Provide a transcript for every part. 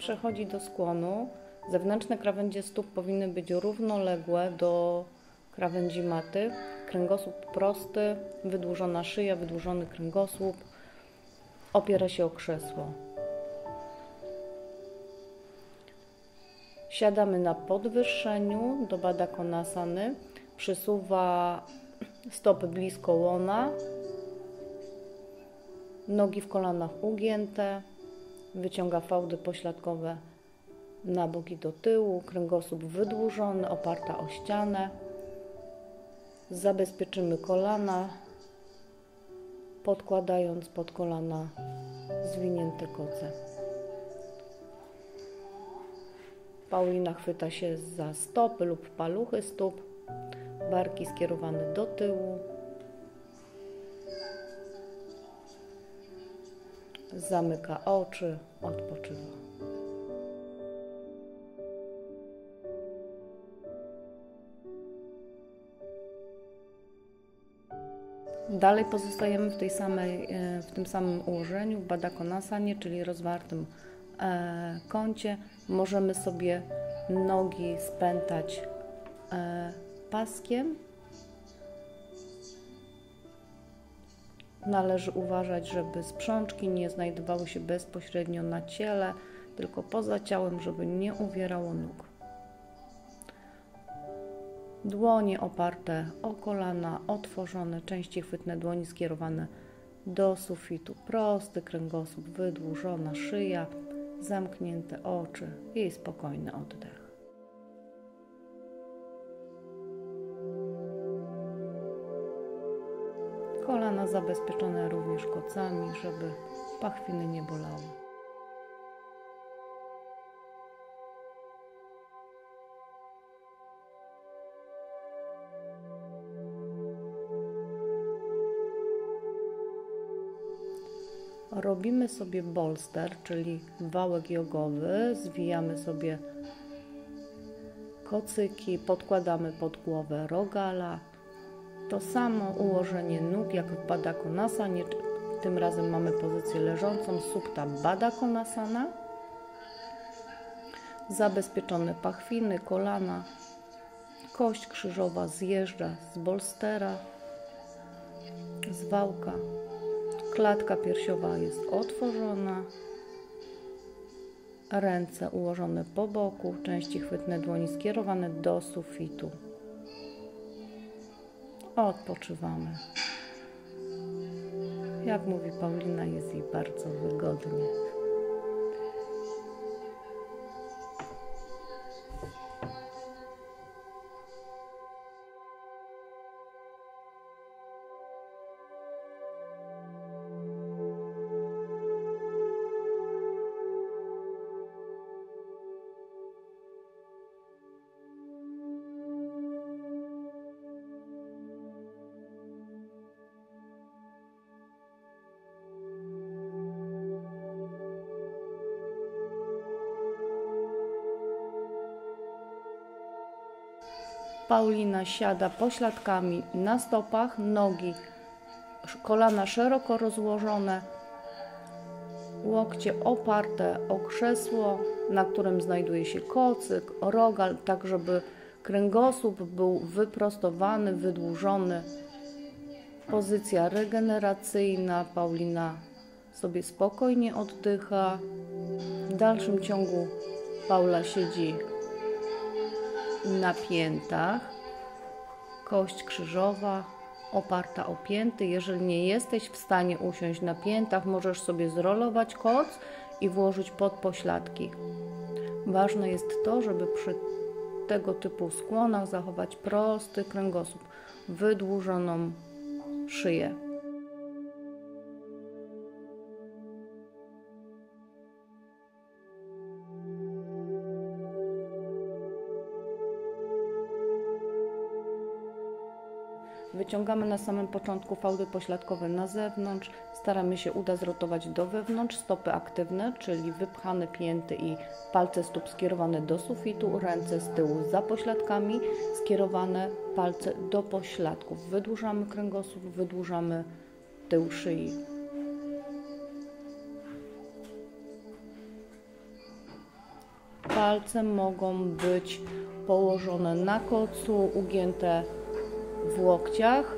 przechodzi do skłonu. Zewnętrzne krawędzie stóp powinny być równoległe do krawędzi maty. Kręgosłup prosty, wydłużona szyja, wydłużony kręgosłup. Opiera się o krzesło. Siadamy na podwyższeniu do badakonasany. Przysuwa stopy blisko łona. Nogi w kolanach ugięte. Wyciąga fałdy pośladkowe na boki do tyłu. Kręgosłup wydłużony, oparta o ścianę. Zabezpieczymy kolana, podkładając pod kolana zwinięte koce. Paulina chwyta się za stopy lub paluchy stóp, barki skierowane do tyłu. Zamyka oczy, odpoczywa. Dalej pozostajemy w, tej samej, e, w tym samym ułożeniu, w badakonasanie, czyli rozwartym e, kącie. Możemy sobie nogi spętać e, paskiem. Należy uważać, żeby sprzączki nie znajdowały się bezpośrednio na ciele, tylko poza ciałem, żeby nie uwierało nóg. Dłonie oparte o kolana, otworzone, części chwytne dłoni skierowane do sufitu. Prosty kręgosłup, wydłużona szyja, zamknięte oczy i spokojny oddech. Kolana zabezpieczone również kocami, żeby pachwiny nie bolały. robimy sobie bolster, czyli wałek jogowy, zwijamy sobie kocyki, podkładamy pod głowę rogala. To samo ułożenie nóg jak w Badakonasanie, tym razem mamy pozycję leżącą, Supta Badakonasana. Zabezpieczone pachwiny, kolana, kość krzyżowa zjeżdża z bolstera, z wałka. Klatka piersiowa jest otworzona. Ręce ułożone po boku, części chwytne dłoni skierowane do sufitu. Odpoczywamy. Jak mówi Paulina, jest jej bardzo wygodnie. Paulina siada pośladkami na stopach, nogi, kolana szeroko rozłożone, łokcie oparte o krzesło, na którym znajduje się kocyk, rogal, tak żeby kręgosłup był wyprostowany, wydłużony. Pozycja regeneracyjna. Paulina sobie spokojnie oddycha. W dalszym ciągu Paula siedzi na piętach, kość krzyżowa oparta o pięty. Jeżeli nie jesteś w stanie usiąść na piętach, możesz sobie zrolować koc i włożyć pod pośladki. Ważne jest to, żeby przy tego typu skłonach zachować prosty kręgosłup, wydłużoną szyję. Wyciągamy na samym początku fałdy pośladkowe na zewnątrz. Staramy się uda zrotować do wewnątrz. Stopy aktywne, czyli wypchane pięty i palce stóp skierowane do sufitu, ręce z tyłu za pośladkami, skierowane palce do pośladków. Wydłużamy kręgosłup, wydłużamy tył szyi. Palce mogą być położone na kocu, ugięte w łokciach.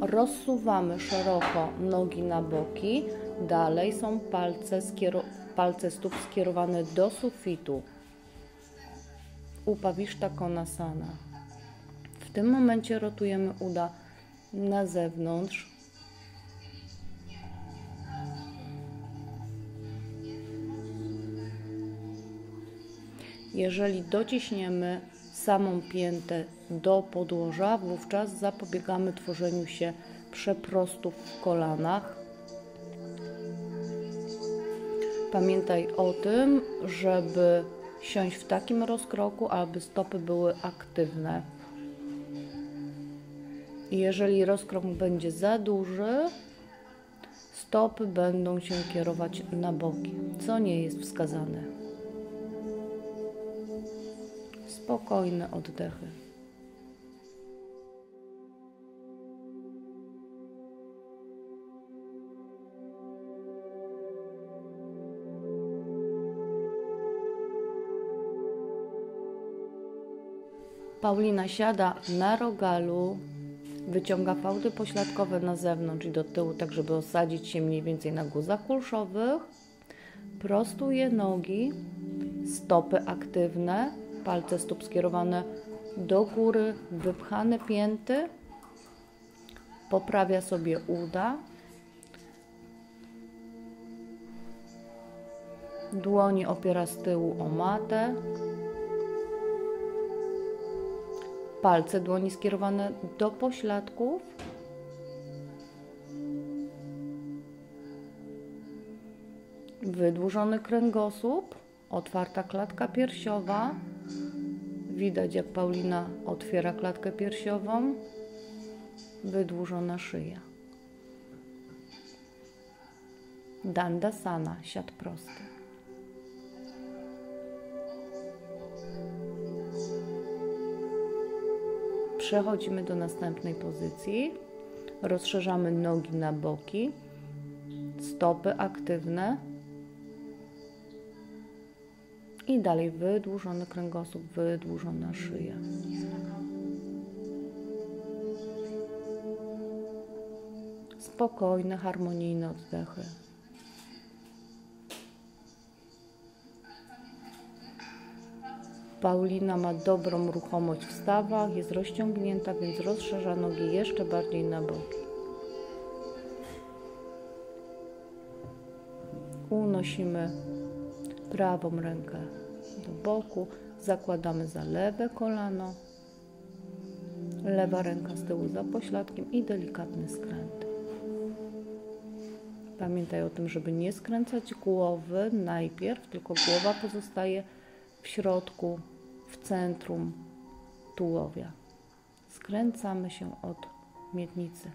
Rozsuwamy szeroko nogi na boki. Dalej są palce, palce stóp skierowane do sufitu. Upawiszta konasana. W tym momencie rotujemy uda na zewnątrz. Jeżeli dociśniemy samą piętę do podłoża, wówczas zapobiegamy tworzeniu się przeprostów w kolanach. Pamiętaj o tym, żeby siąść w takim rozkroku, aby stopy były aktywne. Jeżeli rozkrok będzie za duży, stopy będą się kierować na boki, co nie jest wskazane. Spokojne oddechy. Paulina siada na rogalu, wyciąga fałdy pośladkowe na zewnątrz i do tyłu, tak żeby osadzić się mniej więcej na guzach kulszowych. Prostuje nogi, stopy aktywne, palce stóp skierowane do góry, wypchane pięty. Poprawia sobie uda. Dłoni opiera z tyłu o matę. palce dłoni skierowane do pośladków. Wydłużony kręgosłup, otwarta klatka piersiowa. Widać, jak Paulina otwiera klatkę piersiową. Wydłużona szyja. Dandasana, siat prosty. Przechodzimy do następnej pozycji. Rozszerzamy nogi na boki, stopy aktywne i dalej wydłużony kręgosłup, wydłużona szyja. Spokojne, harmonijne oddechy. Paulina ma dobrą ruchomość w stawach, jest rozciągnięta, więc rozszerza nogi jeszcze bardziej na boki. Unosimy prawą rękę do boku, zakładamy za lewe kolano, lewa ręka z tyłu za pośladkiem i delikatny skręt. Pamiętaj o tym, żeby nie skręcać głowy najpierw, tylko głowa pozostaje w środku, w centrum tułowia. Skręcamy się od miednicy.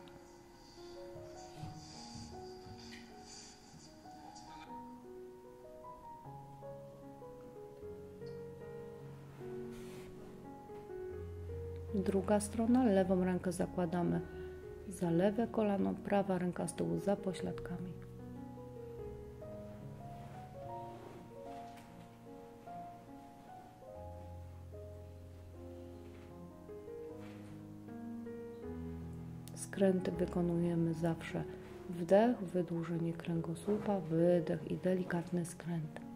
Druga strona, lewą rękę zakładamy za lewe kolano, prawa ręka z tyłu za pośladkami. Skręty wykonujemy zawsze wdech, wydłużenie kręgosłupa, wydech i delikatny skręt.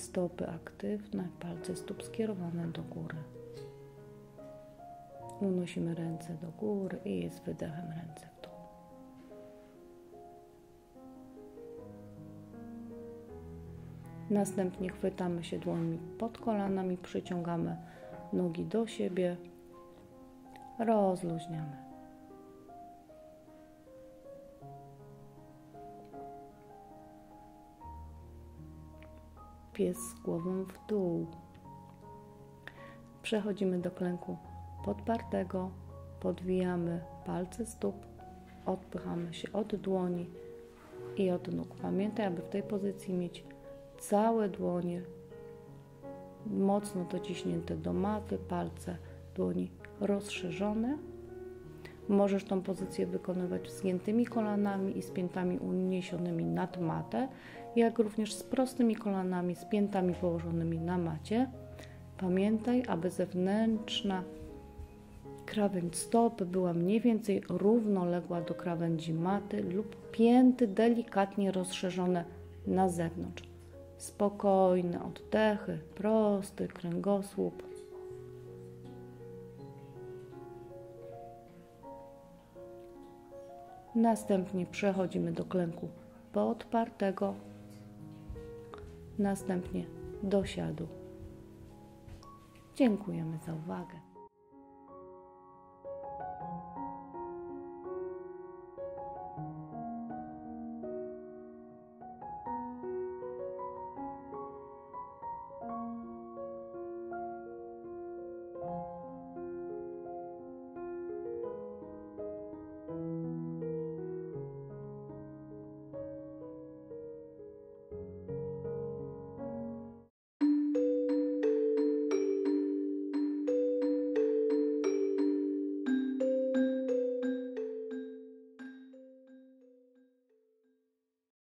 Stopy aktywne, palce stóp skierowane do góry. Unosimy ręce do góry i z wydechem ręce w dół. Następnie chwytamy się dłońmi pod kolanami, przyciągamy nogi do siebie, rozluźniamy. Pies z głową w dół. Przechodzimy do klęku podpartego, podwijamy palce stóp, odpychamy się od dłoni i od nóg. Pamiętaj, aby w tej pozycji mieć całe dłonie mocno dociśnięte do maty, palce dłoni rozszerzone. Możesz tą pozycję wykonywać z zgiętymi kolanami i z piętami uniesionymi nad matę, jak również z prostymi kolanami, z piętami położonymi na macie. Pamiętaj, aby zewnętrzna krawędź stopy była mniej więcej równoległa do krawędzi maty lub pięty delikatnie rozszerzone na zewnątrz. Spokojne oddechy, prosty kręgosłup. Następnie przechodzimy do klęku podpartego, następnie do siadu. Dziękujemy za uwagę.